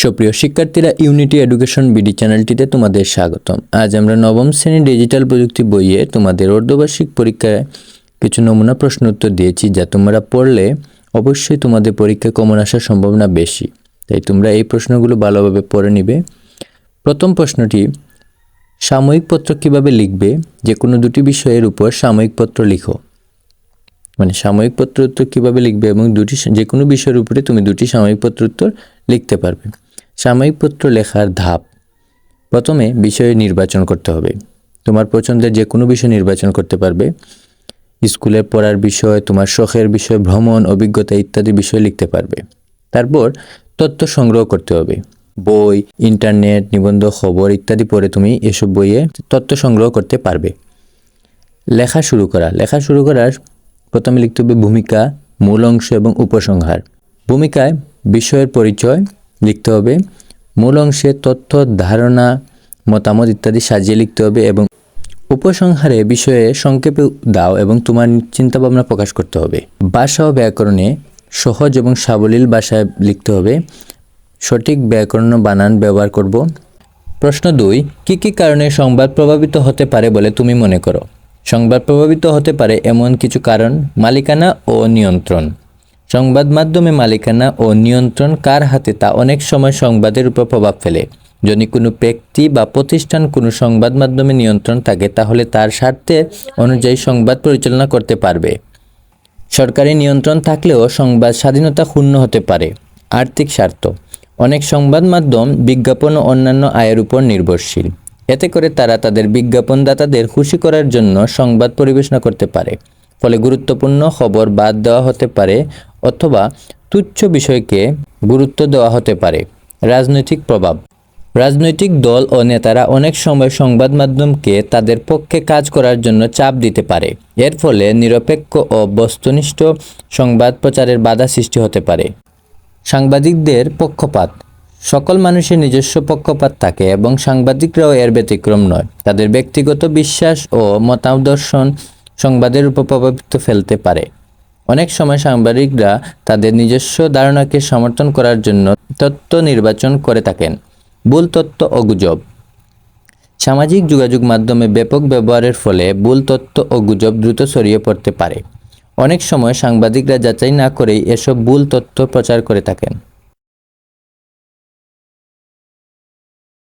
সুপ্রিয় শিক্ষার্থীরা unity education BD চ্যানেলটিতে তোমাদের স্বাগতম। আজ আমরা নবম শ্রেণির ডিজিটাল প্রযুক্তি বইয়ে তোমাদের অর্ধবার্ষিক পরীক্ষায় কিছু নমুনা প্রশ্ন উত্তর দিয়েছি, যা তোমরা পড়লে অবশ্যই তোমাদের পরীক্ষায় কমন আসার সম্ভাবনা বেশি। তাই তোমরা এই প্রশ্নগুলো ভালোভাবে পড়ে নিবে। প্রথম প্রশ্নটি, সাময়িক পত্র কীভাবে লিখবে? যে কোনো দুটি বিষয়ের উপর সাময়িক পত্র লিখো। মানে সাময়িক পত্র উত্তর কীভাবে লিখবে এবং দুটি যে কোনো বিষয়ের উপরে তুমি দুটি সাময়িক পত্র উত্তর লিখতে পারবে। সাময়িক পত্র লেখার ধাপ। প্রথমে বিষয় নির্বাচন করতে হবে। তোমার পছন্দের যে কোনো বিষয় নির্বাচন করতে পারবে। স্কুলে পড়ার বিষয়, তোমার শখের বিষয়, ভ্রমণ, অভিজ্ঞতা ইত্যাদি বিষয় লিখতে পারবে। তারপর তথ্য সংগ্রহ করতে হবে। বই, ইন্টারনেট, নিবন্ধ, খবর ইত্যাদি পড়ে তুমি এসব বইয়ে তথ্য সংগ্রহ করতে পারবে। লেখা শুরু করা। লেখা শুরু করার প্রথমে লিখতে হবে ভূমিকা, মূল অংশ এবং উপসংহার। ভূমিকায় বিষয়ের পরিচয় লিখতে হবে। মূল অংশে তথ্য, ধারণা, মতামত ইত্যাদি সাজিয়ে লিখতে হবে এবং উপসংহারে বিষয়ে সংক্ষেপে দাও এবং তোমার চিন্তাভাবনা প্রকাশ করতে হবে। ভাষা ও ব্যাকরণে সহজ এবং সাবলীল ভাষায় লিখতে হবে। সঠিক ব্যাকরণ বানান ব্যবহার করব। প্রশ্ন দুই, কি কি কারণে সংবাদ প্রভাবিত হতে পারে বলে তুমি মনে করো? সংবাদ প্রভাবিত হতে পারে এমন কিছু কারণ, মালিকানা ও নিয়ন্ত্রণ। সংবাদ মাধ্যমে মালিকানা ও নিয়ন্ত্রণ কার হাতে তা অনেক সময় সংবাদের উপর প্রভাব ফেলে। যদি কোনো ব্যক্তি বা প্রতিষ্ঠান কোনো সংবাদ মাধ্যমে নিয়ন্ত্রণ থাকে, তাহলে তার স্বার্থে অনুযায়ী সংবাদ পরিচালনা করতে পারবে। সরকারি নিয়ন্ত্রণ থাকলেও সংবাদ স্বাধীনতা ক্ষুণ্ণ হতে পারে। আর্থিক স্বার্থ। অনেক সংবাদ মাধ্যম বিজ্ঞাপন ও অন্যান্য আয়ের উপর নির্ভরশীল। এতে করে তারা তাদের বিজ্ঞাপনদাতাদের খুশি করার জন্য সংবাদ পরিবেশনা করতে পারে। ফলে গুরুত্বপূর্ণ খবর বাদ দেওয়া হতে পারে অথবা তুচ্ছ বিষয়কে গুরুত্ব দেওয়া হতে পারে। রাজনৈতিক প্রভাব। রাজনৈতিক দল ও নেতারা অনেক সময় সংবাদ মাধ্যমকে তাদের পক্ষে কাজ করার জন্য চাপ দিতে পারে। এর ফলে নিরপেক্ষ ও বস্তুনিষ্ঠ সংবাদ প্রচারের বাধা সৃষ্টি হতে পারে। সাংবাদিকদের পক্ষপাত। সকল মানুষের নিজস্ব পক্ষপাত থাকে এবং সাংবাদিকরাও এর ব্যতিক্রম নয়। তাদের ব্যক্তিগত বিশ্বাস ও মতাদর্শন সংবাদের উপর প্রভাবিত ফেলতে পারে। অনেক সময় সাংবাদিকরা তাদের নিজস্ব ধারণাকে সমর্থন করার জন্য তত্ত্ব নির্বাচন করে থাকেন। ভুল তত্ত্ব ও গুজব। সামাজিক যোগাযোগ মাধ্যমে ব্যাপক ব্যবহারের ফলে ভুল তত্ত্ব ও গুজব দ্রুত ছড়িয়ে পড়তে পারে। অনেক সময় সাংবাদিকরা যাচাই না করেই এসব ভুল তথ্য প্রচার করে থাকেন।